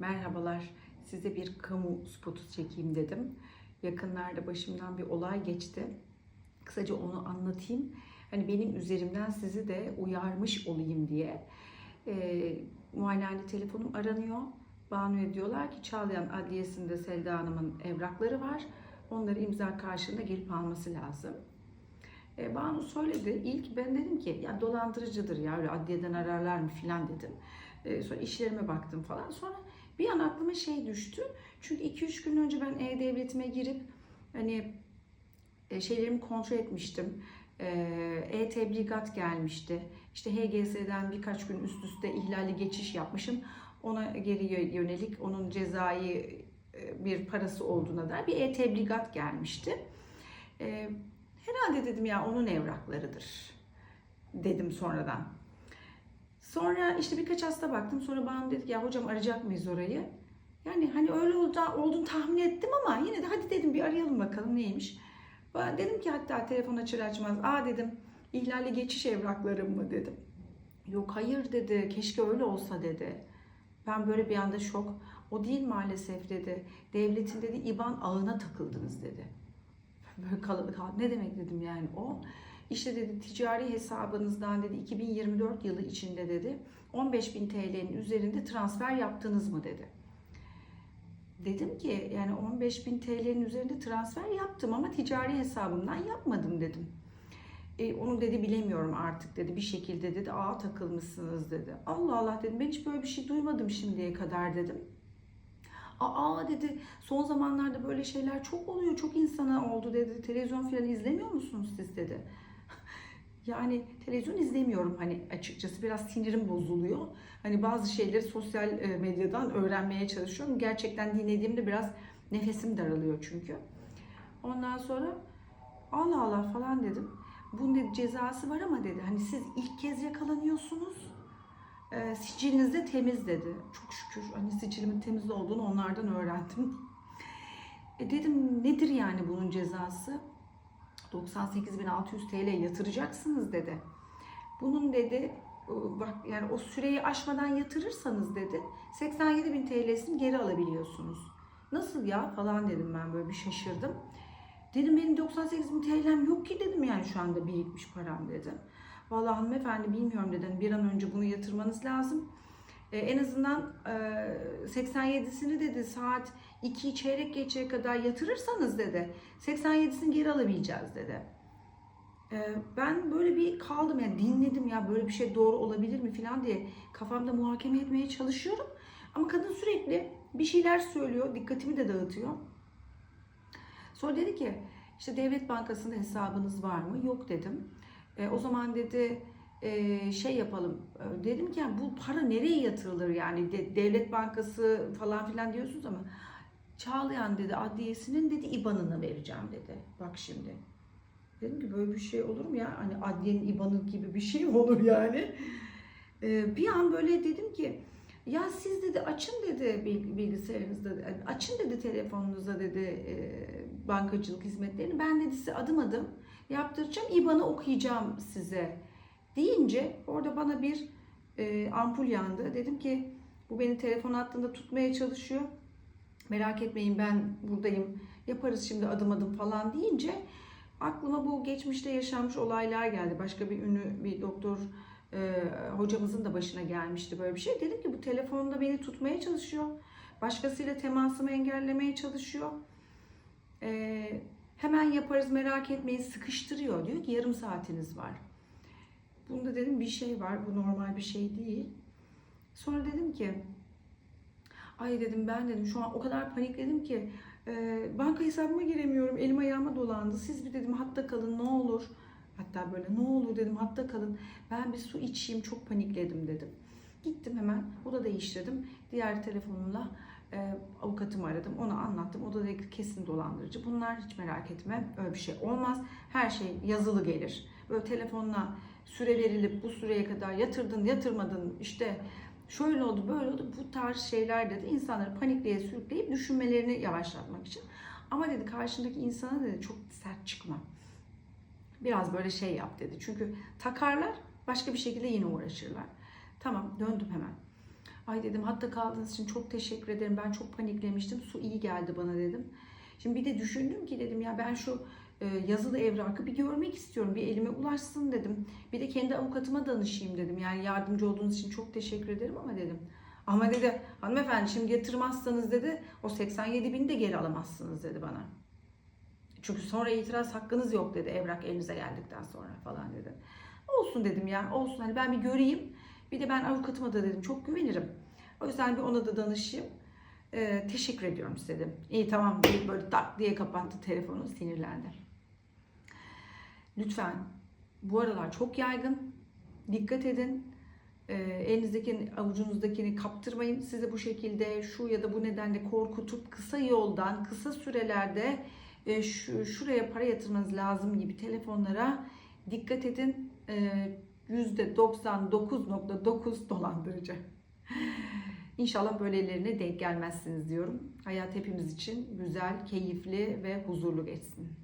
Merhabalar. Size bir kamu spotu çekeyim dedim. Yakınlarda başımdan bir olay geçti. Kısaca onu anlatayım. Hani benim üzerimden sizi de uyarmış olayım diye. E, muayenehane telefonum aranıyor. Banu'ya diyorlar ki Çağlayan Adliyesi'nde Selda Hanım'ın evrakları var. Onları imza karşılığında gelip alması lazım. E, Banu söyledi. İlk ben dedim ki ya dolandırıcıdır ya öyle adliyeden ararlar mı filan dedim. E, sonra işlerime baktım falan. Sonra bir an aklıma şey düştü. Çünkü 2-3 gün önce ben e-devletime girip hani e, şeylerimi kontrol etmiştim. E, E-tebligat gelmişti. İşte HGS'den birkaç gün üst üste ihlalli geçiş yapmışım. Ona geri yönelik onun cezai e, bir parası olduğuna dair bir e-tebligat gelmişti. Herhalde dedim ya onun evraklarıdır dedim sonradan. Sonra işte birkaç hasta baktım. Sonra bana dedi ki ya hocam arayacak mıyız orayı? Yani hani öyle oldu, olduğunu tahmin ettim ama yine de hadi dedim bir arayalım bakalım neymiş. Ben dedim ki hatta telefon açır açmaz. Aa dedim ihlali geçiş evraklarım mı dedim. Yok hayır dedi. Keşke öyle olsa dedi. Ben böyle bir anda şok. O değil maalesef dedi. Devletin dedi İban ağına takıldınız dedi. Böyle kalabalık. Ne demek dedim yani o. İşte dedi ticari hesabınızdan dedi 2024 yılı içinde dedi 15.000 TL'nin üzerinde transfer yaptınız mı dedi. Dedim ki yani 15.000 TL'nin üzerinde transfer yaptım ama ticari hesabımdan yapmadım dedim. E, onu dedi bilemiyorum artık dedi bir şekilde dedi ağa takılmışsınız dedi. Allah Allah dedim ben hiç böyle bir şey duymadım şimdiye kadar dedim. Aa dedi son zamanlarda böyle şeyler çok oluyor çok insana oldu dedi. Televizyon falan izlemiyor musunuz siz dedi. Yani televizyon izlemiyorum hani açıkçası biraz sinirim bozuluyor. Hani bazı şeyleri sosyal e, medyadan öğrenmeye çalışıyorum. Gerçekten dinlediğimde biraz nefesim daralıyor çünkü. Ondan sonra Allah Allah falan dedim. Bunun dedi cezası var ama dedi hani siz ilk kez yakalanıyorsunuz. E, siciliniz de temiz dedi. Çok şükür hani sicilimin temiz olduğunu onlardan öğrendim. E dedim nedir yani bunun cezası? 98.600 TL yatıracaksınız dedi. Bunun dedi bak yani o süreyi aşmadan yatırırsanız dedi 87.000 TL'sini geri alabiliyorsunuz. Nasıl ya falan dedim ben böyle bir şaşırdım. Dedim benim 98.000 TL'm yok ki dedim yani şu anda birikmiş param dedim. Vallahi hanımefendi bilmiyorum dedim bir an önce bunu yatırmanız lazım. Ee, en azından e, 87'sini dedi saat 2 çeyrek geçeye kadar yatırırsanız dedi 87'sini geri alabileceğiz dedi. Ee, ben böyle bir kaldım yani dinledim ya böyle bir şey doğru olabilir mi falan diye kafamda muhakeme etmeye çalışıyorum. Ama kadın sürekli bir şeyler söylüyor, dikkatimi de dağıtıyor. Sonra dedi ki işte devlet bankasında hesabınız var mı? Yok dedim. E, o zaman dedi e, şey yapalım. E, dedim ki yani bu para nereye yatırılır yani De- devlet bankası falan filan diyorsunuz ama Çağlayan dedi adliyesinin dedi IBAN'ını vereceğim dedi. Bak şimdi. Dedim ki böyle bir şey olur mu ya? Hani adliyenin IBAN'ı gibi bir şey mi olur yani? E, bir an böyle dedim ki ya siz dedi açın dedi bil- bilgisayarınızda açın dedi telefonunuza dedi e, bankacılık hizmetlerini. Ben dedi size adım adım yaptıracağım. IBAN'ı okuyacağım size deyince orada bana bir e, ampul yandı. Dedim ki bu beni telefon hattında tutmaya çalışıyor. Merak etmeyin ben buradayım. Yaparız şimdi adım adım falan deyince aklıma bu geçmişte yaşanmış olaylar geldi. Başka bir ünlü bir doktor e, hocamızın da başına gelmişti böyle bir şey. Dedim ki bu telefonda beni tutmaya çalışıyor. Başkasıyla temasımı engellemeye çalışıyor. E, hemen yaparız merak etmeyin sıkıştırıyor. Diyor ki yarım saatiniz var. Bunda dedim bir şey var. Bu normal bir şey değil. Sonra dedim ki ay dedim ben dedim şu an o kadar panikledim ki e, banka hesabıma giremiyorum. Elim ayağıma dolandı. Siz bir dedim hatta kalın ne olur. Hatta böyle ne olur dedim hatta kalın. Ben bir su içeyim çok panikledim dedim. Gittim hemen oda değiştirdim. Diğer telefonumla e, avukatımı aradım. Ona anlattım. O da dedi kesin dolandırıcı. Bunlar hiç merak etme. Öyle bir şey olmaz. Her şey yazılı gelir. Böyle telefonla süre verilip bu süreye kadar yatırdın yatırmadın işte şöyle oldu böyle oldu bu tarz şeyler dedi insanları panikleye sürükleyip düşünmelerini yavaşlatmak için. Ama dedi karşındaki insana dedi çok sert çıkma. Biraz böyle şey yap dedi. Çünkü takarlar başka bir şekilde yine uğraşırlar. Tamam döndüm hemen. Ay dedim hatta kaldığınız için çok teşekkür ederim. Ben çok paniklemiştim. Su iyi geldi bana dedim. Şimdi bir de düşündüm ki dedim ya ben şu yazılı evrakı bir görmek istiyorum. Bir elime ulaşsın dedim. Bir de kendi avukatıma danışayım dedim. Yani yardımcı olduğunuz için çok teşekkür ederim ama dedim. Ama dedi hanımefendi şimdi yatırmazsanız dedi o 87 bini de geri alamazsınız dedi bana. Çünkü sonra itiraz hakkınız yok dedi evrak elinize geldikten sonra falan dedi. Olsun dedim ya olsun hani ben bir göreyim. Bir de ben avukatıma da dedim çok güvenirim. O yüzden bir ona da danışayım. Ee, teşekkür ediyorum size dedim. İyi tamam böyle tak diye kapattı telefonu sinirlendi. Lütfen bu aralar çok yaygın. Dikkat edin. Ee, elinizdekini, avucunuzdakini kaptırmayın. Sizi bu şekilde şu ya da bu nedenle korkutup kısa yoldan, kısa sürelerde e, şu, şuraya para yatırmanız lazım gibi telefonlara dikkat edin. Ee, %99.9 dolandırıcı. İnşallah böylelerine denk gelmezsiniz diyorum. Hayat hepimiz için güzel, keyifli ve huzurlu geçsin.